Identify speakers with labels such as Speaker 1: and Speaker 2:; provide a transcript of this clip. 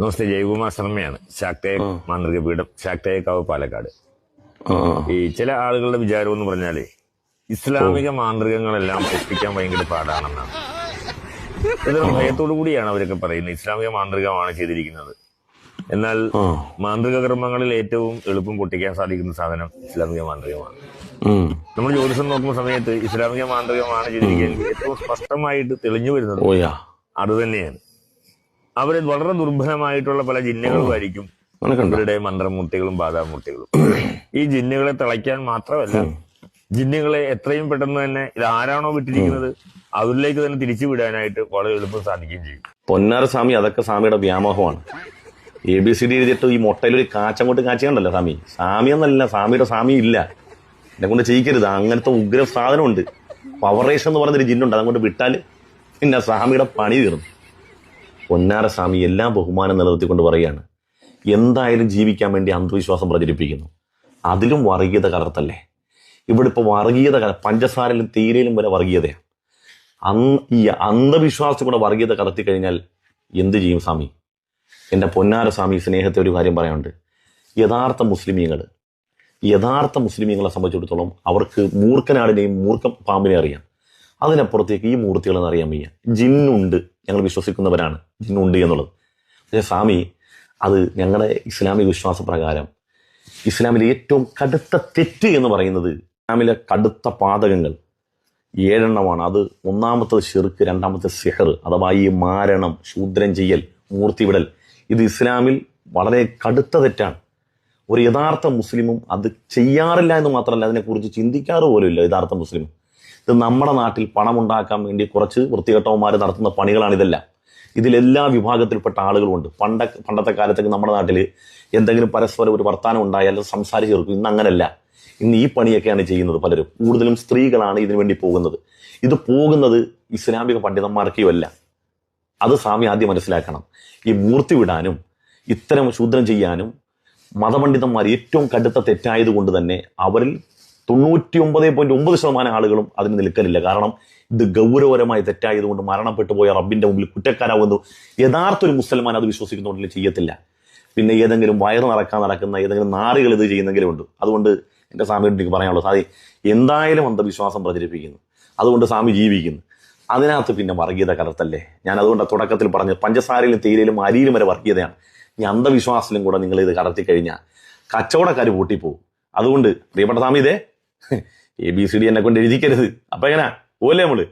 Speaker 1: നമസ്തേ ജയകുമാർ ശർമ്മയാണ് ശാക്തേ മാന്ത്രിക പീഠം ശാക്തയക്കാവ് പാലക്കാട്. ഈ ചില ആളുകളുടെ വിചാരം എന്ന് പറഞ്ഞാൽ ഇസ്ലാമിക മാന്ത്രികങ്ങളെല്ലാം പൊട്ടിക്കാൻ ഭയങ്കര പാടാണെന്നാണ്. ഇത് ഭയത്തോടു കൂടിയാണ് അവരൊക്കെ പറയുന്നത്. ഇസ്ലാമിക മാന്ത്രികമാണ് ചെയ്തിരിക്കുന്നത്. എന്നാൽ മാന്ത്രിക കർമ്മങ്ങളിൽ ഏറ്റവും എളുപ്പം പൊട്ടിക്കാൻ സാധിക്കുന്ന സാധനം ഇസ്ലാമിക മാന്ത്രികമാണ്. നമ്മൾ ജ്യോതിഷം നോക്കുന്ന സമയത്ത് ഇസ്ലാമിക മാന്ത്രികമാണ് ചെയ്തിരിക്കുന്നത്. ഏറ്റവും സ്പഷ്ടമായിട്ട് തെളിഞ്ഞു വരുന്നത് അത് തന്നെയാണ്. അവർ വളരെ ദുർബലമായിട്ടുള്ള പല ജിന്നുകളുമായിരിക്കും ഇവരുടെ മന്ത്രമൂർത്തികളും ബാധാമൂർത്തികളും. ഈ ജിന്നുകളെ തിളയ്ക്കാൻ മാത്രമല്ല ജിന്നുകളെ എത്രയും പെട്ടെന്ന് തന്നെ ഇത് ആരാണോ വിട്ടിരിക്കുന്നത് അവരിലേക്ക് തന്നെ തിരിച്ചു വിടാനായിട്ട് വളരെ എളുപ്പം സാധിക്കുകയും ചെയ്യും.
Speaker 2: പൊന്നാര സ്വാമി അതൊക്കെ സ്വാമിയുടെ വ്യാമോഹമാണ്. എ ബി സി ഡി എഴുതിയിട്ട് ഈ മുട്ടയിൽ മുട്ടയിലൊരു കാച്ചങ്ങോട്ട് കാച്ചിയുണ്ടല്ലോ സ്വാമി. സ്വാമി എന്നല്ല സ്വാമിയുടെ സ്വാമി ഇല്ല. എന്നെ കൊണ്ട് ചെയ്യിക്കരുത്. അങ്ങനത്തെ ഉഗ്ര സാധനമുണ്ട് പവറേഷൻ എന്ന് പറയുന്നൊരു ജിന്നുണ്ട്. അതങ്ങോട്ട് വിട്ടാൽ പിന്നെ സ്വാമിയുടെ പണി തീർന്നു. പൊന്നാര സ്വാമി എല്ലാ ബഹുമാനം നിലനിർത്തിക്കൊണ്ട് പറയുകയാണ് എന്തായാലും ജീവിക്കാൻ വേണ്ടി അന്ധവിശ്വാസം പ്രചരിപ്പിക്കുന്നു. അതിലും വർഗീയത കലർത്തല്ലേ? ഇവിടെ ഇപ്പോൾ വർഗീയത കല പഞ്ചസാരയിലും തീരയിലും വരെ വർഗീയതയാണ്. അന്ന് ഈ അന്ധവിശ്വാസത്തിൽ കൂടെ വർഗീയത കലർത്തി കഴിഞ്ഞാൽ എന്ത് ചെയ്യും സ്വാമി? എന്റെ പൊന്നാര സ്വാമി സ്നേഹത്തെ ഒരു കാര്യം പറയാനുണ്ട്. യഥാർത്ഥ മുസ്ലിമീങ്ങൾ യഥാർത്ഥ മുസ്ലിമീങ്ങളെ സംബന്ധിച്ചിടത്തോളം അവർക്ക് മൂർഖനാടിനെയും മൂർഖ പാമ്പിനെ അറിയാം. അതിനപ്പുറത്തേക്ക് ഈ മൂർത്തികളെന്ന് അറിയാൻ വയ്യ. ജിന്നുണ്ട്. ഞങ്ങൾ വിശ്വസിക്കുന്നവരാണ്. ജിന്നുണ്ട് എന്നുള്ളത്. പക്ഷേ സ്വാമി അത് ഞങ്ങളുടെ ഇസ്ലാമിക വിശ്വാസ പ്രകാരം ഇസ്ലാമിലെ ഏറ്റവും കടുത്ത തെറ്റ് എന്ന് പറയുന്നത് ഇസ്ലാമിലെ കടുത്ത പാതകങ്ങൾ. ഏഴെണ്ണമാണ്. അത് ഒന്നാമത്തത് ഷിർക്ക് രണ്ടാമത്തെ സിഹർ അഥവാ ഈ മാരണം ശൂദ്രം ചെയ്യൽ മൂർത്തിവിടൽ ഇത് ഇസ്ലാമിൽ വളരെ കടുത്ത തെറ്റാണ്. ഒരു യഥാർത്ഥ മുസ്ലിമും അത് ചെയ്യാറില്ല എന്ന് മാത്രമല്ല അതിനെക്കുറിച്ച് ചിന്തിക്കാറ് പോലുമില്ല യഥാർത്ഥ മുസ്ലിം ഇത് നമ്മുടെ നാട്ടിൽ പണം ഉണ്ടാക്കാൻ വേണ്ടി കുറച്ച് വൃത്തികെട്ടവന്മാർ നടത്തുന്ന പണികളാണ് ഇതെല്ലാം. ഇതിലെല്ലാ വിഭാഗത്തിൽപ്പെട്ട ആളുകളുണ്ട് പണ്ട പണ്ടത്തെ കാലത്തൊക്കെ നമ്മുടെ നാട്ടിൽ എന്തെങ്കിലും പരസ്പരം ഒരു വർത്തമാനം ഉണ്ടായാൽ സംസാരിച്ച് തീർക്കും. ഇന്ന് അങ്ങനല്ല. ഇന്ന് ഈ പണിയൊക്കെയാണ് ചെയ്യുന്നത് പലരും. കൂടുതലും സ്ത്രീകളാണ് ഇതിനു വേണ്ടി പോകുന്നത്. ഇത് പോകുന്നത് ഇസ്ലാമിക പണ്ഡിതന്മാർക്കുമല്ല അത് സ്വാമി ആദ്യം മനസ്സിലാക്കണം. ഈ മൂർത്തി വിടാനും ഇത്തരം ശൂദ്രം ചെയ്യാനും മതപണ്ഡിതന്മാർ ഏറ്റവും കടുത്ത തെറ്റായതുകൊണ്ട് തന്നെ അവരിൽ തൊണ്ണൂറ്റി ഒമ്പത് പോയിന്റ് ഒമ്പത് ശതമാനം ആളുകളും അതിന് നിൽക്കലില്ല. കാരണം ഇത് ഗൗരവപരമായി തെറ്റായതുകൊണ്ട് മരണപ്പെട്ടു പോയ റബ്ബിന്റെ മുമ്പിൽ കുറ്റക്കാരാവുന്നു യഥാർത്ഥ ഒരു മുസൽമാൻ അത് വിശ്വസിക്കുന്നുണ്ടെങ്കിൽ ചെയ്യത്തില്ല. പിന്നെ ഏതെങ്കിലും വയറ് നടക്കാൻ നടക്കുന്ന ഏതെങ്കിലും നാറുകൾ ഇത് ചെയ്യുന്നെങ്കിലും ഉണ്ട്. അതുകൊണ്ട് എന്റെ സ്വാമിയോട് എനിക്ക് പറയാനുള്ളത് സാധി എന്തായാലും അന്ധവിശ്വാസം പ്രചരിപ്പിക്കുന്നു. അതുകൊണ്ട് സ്വാമി ജീവിക്കുന്നു. അതിനകത്ത് പിന്നെ വർഗീയത കലർത്തല്ലേ? ഞാൻ അതുകൊണ്ട് തുടക്കത്തിൽ പറഞ്ഞു പഞ്ചസാരയിലും തേയിലയിലും അരിയിലും വരെ വർഗീയതയാണ്. ഈ അന്ധവിശ്വാസത്തിലും കൂടെ നിങ്ങൾ ഇത് കടത്തി കഴിഞ്ഞാൽ കച്ചവടക്കാർ പൂട്ടിപ്പോവും. അതുകൊണ്ട് പ്രിയപ്പെട്ട സ്വാമി ഇതേ എ ബി സി ഡി എന്നെ കൊണ്ട് എഴുതിക്കരുത്. അപ്പൊ എങ്ങനെ? പോലെ നമ്മൾ